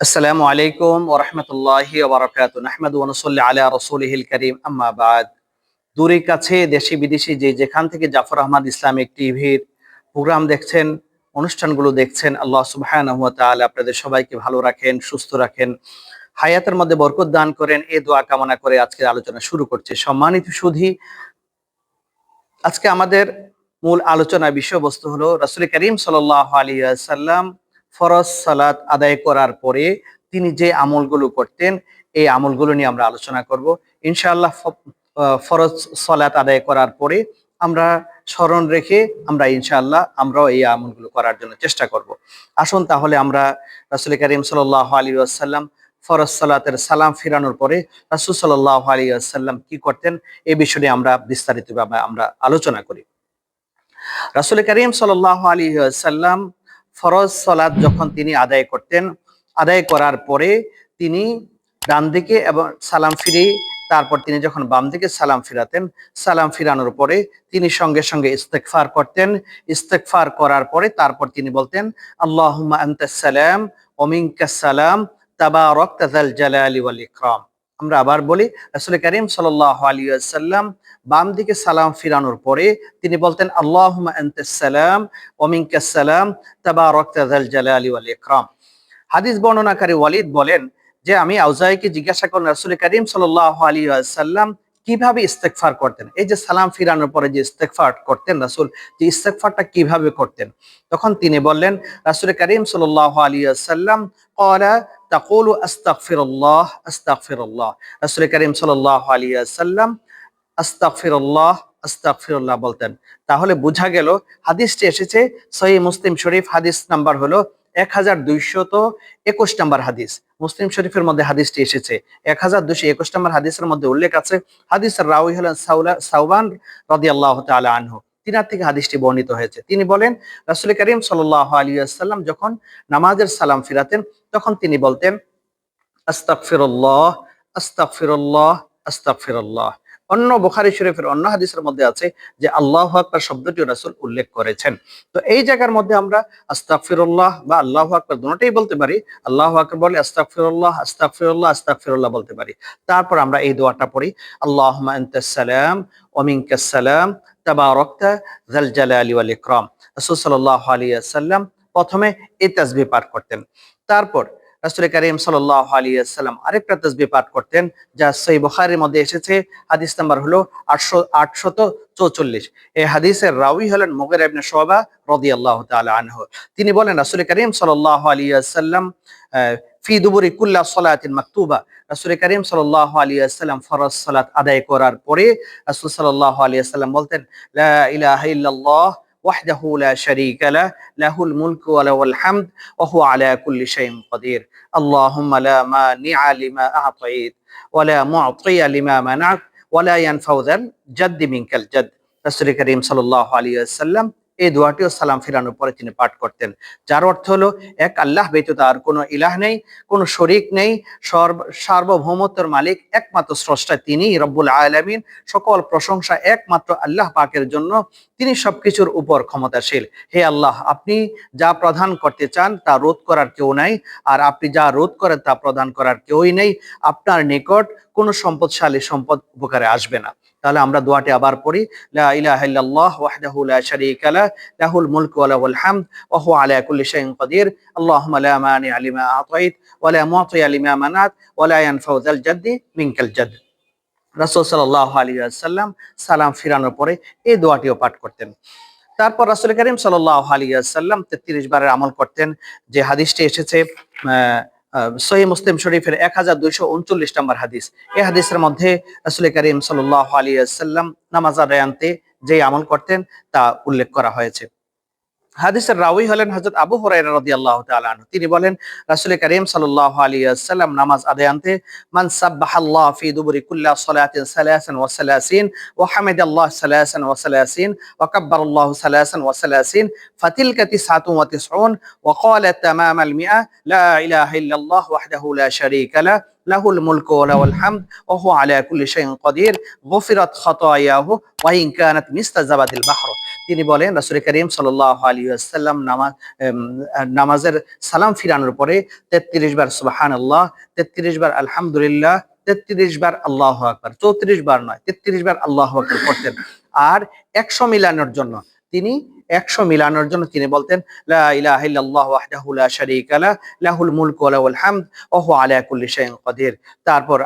আসসালামু আলাইকুম ওরহমতুল্লাহি ওবরাকাত ওয়ানুসল্লি আলা রসুলহিল করিম, আম্মা বাদ। দূরে কাছে, দেশি বিদেশি যে যেখান থেকে জাফর আহমদ ইসলামিক টিভির প্রোগ্রাম দেখছেন, অনুষ্ঠানগুলো দেখছেন, আল্লাহ তাআলা আপনাদের সবাইকে ভালো রাখেন, সুস্থ রাখেন, হায়াতের মধ্যে বরকত দান করেন এই দোয়া কামনা করে আজকের আলোচনা শুরু করছে। সম্মানিত সুধী, আজকে আমাদের মূল আলোচনা বিষয়বস্তু হলো, রাসূল করিম সাল্লাল্লাহু আলাইহি ওয়াসাল্লাম ফরজ সালাত আদায় করার পরে তিনি যে আমলগুলো করতেন, এই আমলগুলো নিয়ে আমরা আলোচনা করব। ইনশাআল্লাহ ফরজ সালাত আদায় করার পরে আমরা স্মরণ রেখে আমরা ইনশাআল্লাহ আমরাও এই আমলগুলো করার জন্য চেষ্টা করব। আসুন তাহলে আমরা রাসূল করিম সাল্লাল্লাহু আলাইহি ওয়াসাল্লাম ফরজ সালাতের সালাম ফিরানোর পরে রাসূল সাল্লাল্লাহু আলাইহি ওয়াসাল্লাম কি করতেন, এ বিষয়ে আমরা বিস্তারিতভাবে আমরা আলোচনা করি। রাসূল করিম সাল্লাল্লাহু আলাইহি ওয়াসাল্লাম ফরজ সালাত যখন তিনি আদায় করতেন, আদায় করার পরে তিনি ডান দিকে এবং সালাম ফিরে, তারপর তিনি যখন বাম দিকে সালাম ফিরাতেন, সালাম ফিরানোর পরে তিনি সঙ্গে সঙ্গে ইস্তেকফার করতেন। ইস্তেকফার করার পরে তারপর তিনি বলতেন আনতাস সালাম ওয়া মিনকাস সালাম, তাবারাকতা যাল জালালি ওয়াল ইকরাম। আমরা আবার বলি, রাসুল করিম সাল আলী ওয়াসাল্লাম বাম দিকে সালাম ফিরানোর পরে তিনি বলতেন আল্লাহ সালাম ওয়া তাবা রক্তাল জালালি ওয়াল ইকরাম। হাদিস বর্ণনাকারী ওয়ালিদ বলেন যে, আমি আউজাইকে জিজ্ঞাসা করলাম, রাসুল করিম সাল আলী ওয়াসাল্লাম কীভাবে ইস্তেগফার করতেন? এই যে সালাম ফিরানোর পরে যে ইস্তেগফার করতেন রাসূল, যে ইস্তেগফারটা কীভাবে করতেন? তখন তিনি বললেন, রাসূল করিম আলাইহি ওয়াসাল্লাম ক্বালা, তাকুলু আস্তাগফিরুল্লাহ আস্তাগফিরুল্লাহ। রাসূল করিম সাল্লাল্লাহু আলাইহি ওয়াসাল্লাম আস্তাগফিরুল্লাহ আস্তাগফিরুল্লাহ বলতেন। তাহলে বোঝা গেল, হাদিসটি এসেছে সহি মুসলিম শরীফ, হাদিস নাম্বার হলো এক হাজার দুইশত একুশ নম্বর হাদিস। মুসলিম শরীফের মধ্যে হাদিসটি এসেছে। এক হাজার দুইশো একুশ নম্বর হাদিসের মধ্যে উল্লেখ আছে, হাদিসের রাউই হলেন সাউবান রদি আল্লাহ তালা আনহু। তিনার থেকে হাদিসটি বর্ণিত হয়েছে। তিনি বলেন, রাসুল করিম সাল্লাহ আলী আসাল্লাম যখন নামাজের সালাম ফিরাতেন, তখন তিনি বলতেন, আস্তাগফিরুল্লাহ আস্তাগফিরুল্লাহ আস্তাগফিরুল্লাহ। অন্য বোখারি শরীফের অন্য হাদিসের মধ্যে আছে যে আল্লাহ আকবার শব্দটি রাসূল উল্লেখ করেছেন। তো এই জায়গার মধ্যে আমরা আস্তাগফিরুল্লাহ বা আল্লাহু আকবার দুটোই বলতে পারি। আল্লাহু আকবার বলে আস্তাগফিরুল্লাহ আস্তাগফিরুল্লাহ আস্তাগফিরুল্লাহ বলতে পারি। তারপর আমরা এই দোয়াটা পড়ি আল্লাহ সালাম ওয়া মিনকাস সালাম, তাবারাকতা রাসূল সাল্লাল্লাহু আলাইহি ওয়াসাল্লাম প্রথমে এই তাসবিহ পাঠ করতেন। তারপর রাসূল করিম সাল্লাল্লাহু আলাইহি ওয়াসাল্লাম আরেকটা তাসবিহ পাঠ করতেন, যা সহিহ বুখারীর মধ্যে এসেছে। হাদিস নাম্বার হলো 844 এই হাদিসের রাউই হলেন মুগিরা ইবনে শুবা রাদিয়াল্লাহু তাআলা আনহু। তিনি বলেন রাসূল করিম সাল্লাল্লাহু আলাইহি ওয়াসাল্লাম ফি দুবুরি কুল্লা সালাতিন মাকতুবা। রাসূল করিম সাল্লাল্লাহু আলাইহি ওয়াসাল্লাম ফরজ সালাত আদায় করার পরে রাসূল সাল্লাল্লাহু আলাইহি ওয়াসাল্লাম বলতেন, লা ইলাহা ইল্লাল্লাহ وحده لا شريك له له الملك وله الحمد وهو على كل شيء قدير. اللهم لا مانع لما أعطيت ولا معطي لما منعت ولا ينفع ذا الجد منك الجد. رسول كريم صلى الله عليه وسلم এই দোয়াটিও সালাম ফিরানোর পরে তিনি পাঠ করতেন। যার অর্থ হলো, এক আল্লাহ ব্যতীত আর কোনো ইলাহ নেই, কোনো শরিক নেই, সর্ব- সার্বভৌমত্বের মালিক একমাত্র স্রষ্টা তিনি রব্বুল আলামিন। সকল প্রশংসা একমাত্র আল্লাহ পাকের জন্য। তিনি সবকিছুর উপর ক্ষমতাশীল। হে আল্লাহ, আপনি যা প্রদান করতে চান তা রোধ করার কেউ নাই, আর আপনি যা রোধ করেন তা প্রদান করার কেউই নেই। আপনার নিকট কোনো সম্পদশালী সম্পদ উপকারে আসবে না। তাহলে আমরা দোয়াটি আবার পড়ি লা ইলাহা ইল্লাল্লাহ ওয়াহদাহু লা শারীকা লাহ লাহুল মুলকু ওয়া লাহুল হামদ ওয়া হুয়া আলা কুল্লি শাইইন কাদির আল্লাহুম্মা লা মানি'a লিমা আতাইত ওয়া লা মু'তিয়া লিমা মানাত ওয়া লা ইয়ানফাউ যাল জাদ্দি মিনকাল জাদ্দ রাসূল সাল্লাল্লাহু আলাইহি ওয়াসাল্লাম সালাম ফিরানোর পরে এই দোয়াটিও পাঠ করতেন। তারপর রাসূল করিম সাল্লাল্লাহু আলাইহি ওয়াসাল্লাম 33 বারের আমল করতেন। যে হাদিসটি এসেছে আহ, সহিহ মুসলিম শরীফের 1239 নম্বর হাদিস। এই হাদিসের মধ্যে রসুল করিম সাল্লাহ আলী সাল্লাম নামাজ আদায়ান্তে যে আমল করতেন তা উল্লেখ করা হয়েছে। হাদিসের রাউই হলেন হযরত আবু হুরায়রা রাদিয়াল্লাহু তাআলা আনহু। তিনি বলেন, রাসূল করিম সাল্লাল্লাহু আলাইহি ওয়াসাল্লাম নামাজ আদায়ান্তে মান সাব্বাহাল্লাহ ফি দুবুরি কুল্লা সালাতিন সালাসান ওয়া সালাসিন, ওয়া হামিদাল্লাহ সালাসান ওয়া সালাসিন, ওয়া কাব্বারাল্লাহু সালাসান ওয়া সালাসিন, ফাতিলকা তিসআতুন ওয়া তিসউন, ওয়া ক্বালা তামামাল মিআ, লা ইলাহা ইল্লাল্লাহ ওয়াহদাহু লা শারীকা লাহ লাহুল মুলকু ওয়া লাহুল হামদ, ওয়া হুয়া আলা কুল্লি শাইইন কাদির গুফিরাত খাতায়াহু, ওয়া ইন কানাত মিসলা জাবাদিল বাহর। তিনি বলেন, রাসুল করিম সাল্লাহ আলী আসাল্লাম নামাজ নামাজের সালাম ফিরানোর পরে তেত্রিশ বার সুবাহান আল্লাহ তেত্রিশ বার আলহামদুলিল্লাহ, তেত্রিশ বার আল্লাহ আকবর, চৌত্রিশ বার নয়, তেত্রিশ বার আল্লাহ আকবর করতেন আর একশো মিলানোর জন্য তিনি একশো মিলানোর জন্য তিনি বলতেন তারপর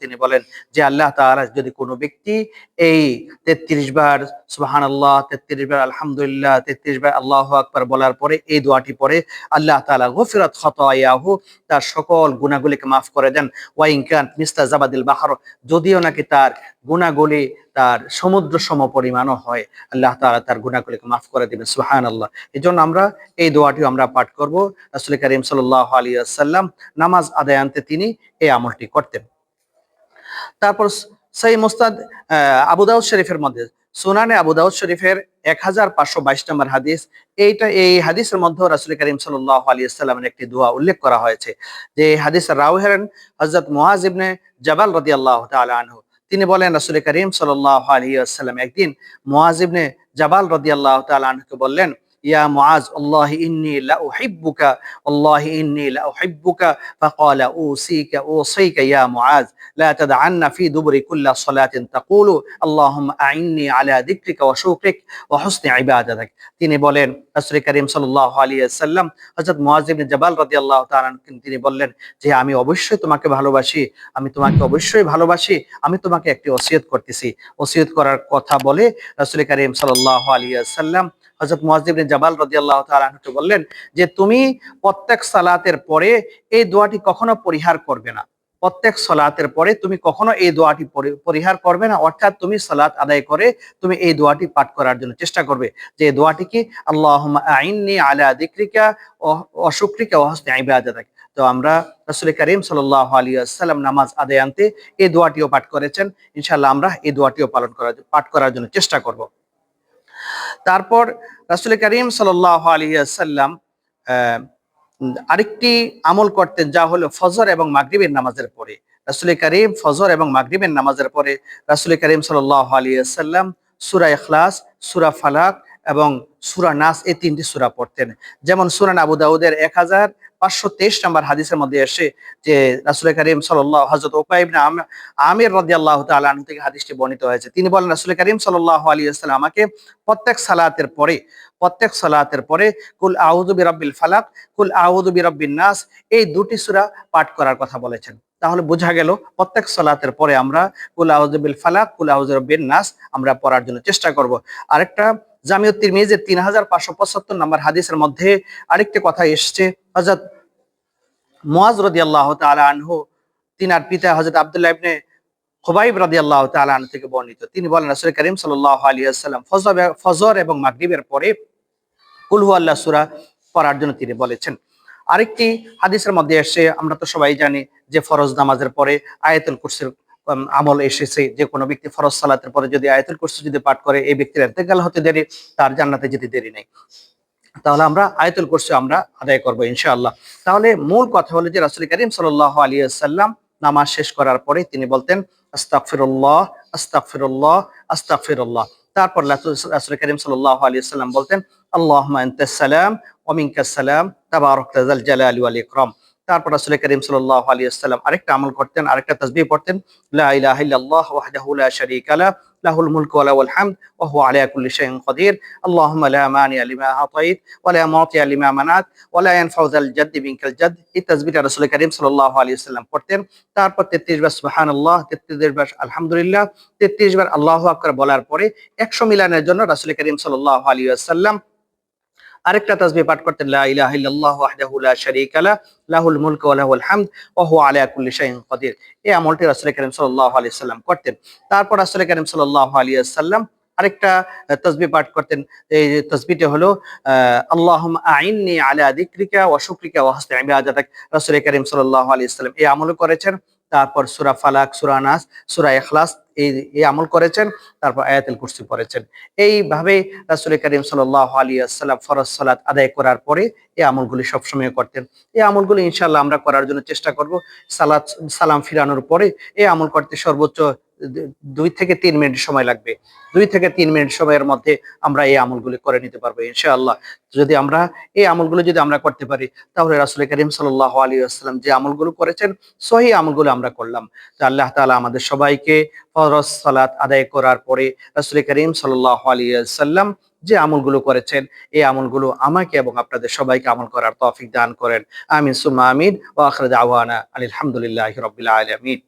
তিনি বলেন যে আল্লাহ যদি কোনো ব্যক্তি এই 33 বার সুবহানাল্লাহ 33 বার আলহামদুলিল্লাহ 33 বার আল্লাহু আকবার বলার পরে এই দোয়াটি পরে আল্লাহ তাআলা গফিরাত খাতায়াহু, তার সকল গুনাহগুলিকে মাফ করে দেন। ওয়া ইন কান মিস্তা জাবাদিল বাহর, যদিও নাকি তার গুনাহগুলি তার সমুদ্র সম পরিমাণও হয়, আল্লাহ তাআলা তার গুনাহগুলিকে মাফ করে দিবেন সুবহানাল্লাহ। এজন্য আমরা এই দোয়াটিও আমরা পাঠ করব। রাসূল করিম সাল্লাল্লাহু আলাইহি ওয়াসাল্লাম নামাজ আদায়ান্তে তিনি এই আমলটি করতেন। তারপর সেই মুস্তাদ আহ, আবু দাউদ শরীফের মধ্যে সুনানে আবু দাউদ শরীফের এক হাজার পাঁচশো বাইশ নম্বর হাদিস এইটা এই হাদিসের মধ্যে রাসুল করিম সাল্লাহ আলী সাল্লামের একটি দোয়া উল্লেখ করা হয়েছে। যে এই হাদিসের রাউ হেরেন হজরত ইবনে জাবাল রদি আল্লাহ আনহু। তিনি বলেন রাসুল করিম সাল্লাহ আলী আসসালাম একদিন মোয়াজিবনে জাবাল রদিয়াল্লাহ আনহুকে বললেন ইয়া মুআজ আল্লাহ ইন্নী লা উহিব্বুকা আল্লাহ ইন্নী লা উহিব্বুকা فقال أوصيك أوصيك يا معاذ لا تدعن في دبر كل صلاة تقول اللهم أعني على ذكرك وشكرك وحسن عبادتك তিনি বলেন রাসূল করিম সাল্লাল্লাহু আলাইহি ওয়াসাল্লাম হযরত মুআজ ইবনে জাবাল রাদিয়াল্লাহু তাআলা আনহু তিনি বললেন যে আমি অবশ্যই তোমাকে ভালোবাসি আমি তোমাকে অবশ্যই ভালোবাসি আমি তোমাকে একটি ওসিয়ত করতেছি ওসিয়ত করার কথা বলে রাসূল করিম সাল্লাল্লাহু আলাইহি ওয়াসাল্লাম ইবনে জাবাল রাদিয়াল্লাহু আনহুকে বললেন যে, তুমি প্রত্যেক সালাতের পরে এই দোয়াটি কখনো পরিহার করবে না। প্রত্যেক সালাতের পরে তুমি কখনো এই দোয়াটি পরিহার করবে না। অর্থাৎ তুমি আদায় করে তুমি এই দোয়াটি পাঠ করার জন্য চেষ্টা করবে। যে দোয়াটি কি? আল্লাহুম্মা আইন্নি আলা শুকরিকা ওয়া হুসনি ইবাদাতিক। তো আমরা রাসূল করিম সাল্লাল্লাহু আলাইহি ওয়াসাল্লাম নামাজ আদায় আনতে এই দোয়াটিও পাঠ করেছেন। ইনশাআল্লাহ আমরা এই দোয়াটিও পালন করার, পাঠ করার জন্য চেষ্টা করব। তারপর রাসুল করিম সাল্লাহ আলিয়াল্লাম আহ, আরেকটি আমল করতেন যা হলো ফজর এবং মাগরিবের নামাজের পরে। রাসুল করিম ফজর এবং মাগরিবের নামাজের পরে রাসুল করিম সাল্লাহ আলিয়াল্লাম সুরা এখলাস সুরা ফালাক এবং সুরা নাস এই তিনটি সুরা পড়তেন। যেমন সুরান আবু দাউদের এক হাজার পাঁচশো তেইশ নম্বর হাদিসের মধ্যে এসে যে রাসূল করিম সাল্লাল্লাহু, হযরত উকাই ইবনে আমির রাদিয়াল্লাহু তাআলা আনহু থেকে হাদিসটি বর্ণিত হয়েছে। তিনি বলেন, রাসূল করিম সাল্লাল্লাহু আলী ওয়াসাল্লাম আমাকে প্রত্যেক সালাতের পরে, প্রত্যেক সালাতের পরে, কুল আউযু বিরাব্বিল ফালাক, কুল আউযু বিরাব্বিন নাস এই দুটি সূরা পাঠ করার কথা বলেছেন। তাহলে বোঝা গেল, প্রত্যেক সালাতের পরে আমরা কুল বিল ফালাক, কুল বিরাব্বিন নাস আমরা পড়ার জন্য চেষ্টা করব। আরেকটা জামিউত তিরমিজির তিন হাজার পাঁচশো পঁচাত্তর নম্বর হাদিসের মধ্যে আরেকটি কথা এসছে। হযরত মুআজ রাদিয়াল্লাহু তাআলা আনহু, তিনার পিতা হযরত আব্দুল্লাহ ইবনে খুবাইব রাদিয়াল্লাহু তাআলা আনহু থেকে বর্ণিত। তিনি বলেন, রাসূল করিম সাল্লাল্লাহু আলাইহি ওয়াসাল্লাম ফজর ফজর এবং মাগরিবের পরে কুল হুয়াল্লাহ সূরা পড়ার জন্য তিনি বলেছেন। আরেকটি হাদিসের মধ্যে এসে আমরা তো সবাই জানি যে ফরজ নামাজের পরে আয়াতুল কুরসির আমল এসেছে, যে কোনো ব্যক্তি ফরজ সালাতের পরে যদি আয়াতুল কুরসি যদি পাঠ করে, এই ব্যক্তির ইন্তেকাল হতে দেরি, তার জান্নাতে যেতে দেরি নেই। তাহলে আমরা আয়াতুল কুরসি আমরা আদায় করব ইনশাআল্লাহ। তাহলে মূল কথা হলো যে রাসূল করিম সাল্লাল্লাহু আলাইহি ওয়াসাল্লাম নামাজ শেষ করার পরে তিনি বলতেন, আস্তাগফিরুল্লাহ আস্তাগফিরুল্লাহ আস্তাগফিরুল্লাহ। তারপর রাসূল করিম সাল্লাল্লাহু আলাইহি ওয়াসাল্লাম বলতেন আনতাস সালাম, ওয়া মিনকাস সালাম, তাবারাকতা যাল জালালি ওয়াল ইকরাম। তারপর রাসূল করিম সাল্লাল্লাহু আলাইহি ওয়াসাল্লাম আরেকটা আমল করতেন, আরেকটা তাসবিহ পড়তেন লাহুল মুলকু ওয়া লাহুল হামদ, ওয়া হুয়া আলা কুল্লি শাইইন কাদির আল্লাহুম্মা লা মানিয়া লিমা আতাইত ওয়া লা মুতিয়া লিমা মানাত ওয়া লা ইয়ানফাউ যাল জাদ্দি মিনকাল জাদ এই তাসবিহটা রাসূল করিম সাল্লাল্লাহু আলাইহি ওয়াসাল্লাম পড়তেন। তারপর 33 বার সুবহানাল্লাহ 33 বার আলহামদুলিল্লাহ 33 বার আল্লাহু আকবার বলার পরে 100 মিলানের জন্য রাসূল করিম সাল্লাল্লাহু আলাইহি ওয়াসাল্লাম আরেকটা তাসবিহ পাঠ করতেন লা ইলাহা ইল্লাল্লাহ ওয়াহদাহু লা শারীকা লা লাহুল হামদ আলা এই আমলটি রাসূল করিম সাল্লাম করতেন। তারপর রাসূল করিম সাল্লাম আরেকটা তাসবিহ পাঠ করতেন। এই তাসবিহটি হলো আহ, আল্লাহুম্মা আইন্নি আলা যিকরিকা ওয়া শুকরিকা ওয়া হুসনি ইবাদাতিক। রাসূল করিম সাল্লাল্লাহু আলাইহি সাল্লাম এই আমল করেছেন। তারপর সুরা ফালাক, সুরা নাস সুরা এখলাস এই এই আমল করেছেন, তারপর আয়াতুল কুরসি পড়েছেন। এইভাবে রাসূল করিম সাল্লাল্লাহু আলাইহি ওয়াসাল্লাম ফরজ সালাত আদায় করার পরে এই আমলগুলি সবসময় করতেন। এই আমলগুলি ইনশাআল্লাহ আমরা করার জন্য চেষ্টা করব। সালাত, সালাম ফিরানোর পরে এই আমল করতে সর্বোচ্চ দুই থেকে তিন মিনিট সময় লাগবে। দুই থেকে তিন মিনিট সময়ের মধ্যে আমরা এই আমলগুলি করে নিতে পারব ইনশাআল্লাহ। যদি আমরা এই আমলগুলো যদি আমরা করতে পারি, তাহলে রাসুল করিম সাল্লাহ আলী আসসালাম যে আমলগুলো করেছেন, সহি আমলগুলো আমরা করলাম। তো আল্লাহ তাআলা আমাদের সবাইকে ফরজ সালাত আদায় করার পরে রাসুল করিম সাল্লাহ আলী সাল্লাম যে আমলগুলো করেছেন, এই আমলগুলো আমাকে এবং আপনাদের সবাইকে আমল করার তৌফিক দান করেন। আমিন, সুম্মা আমিন, ওয়া আখির দাওয়ানা আলহামদুলিল্লাহি রাব্বিল আলামিন।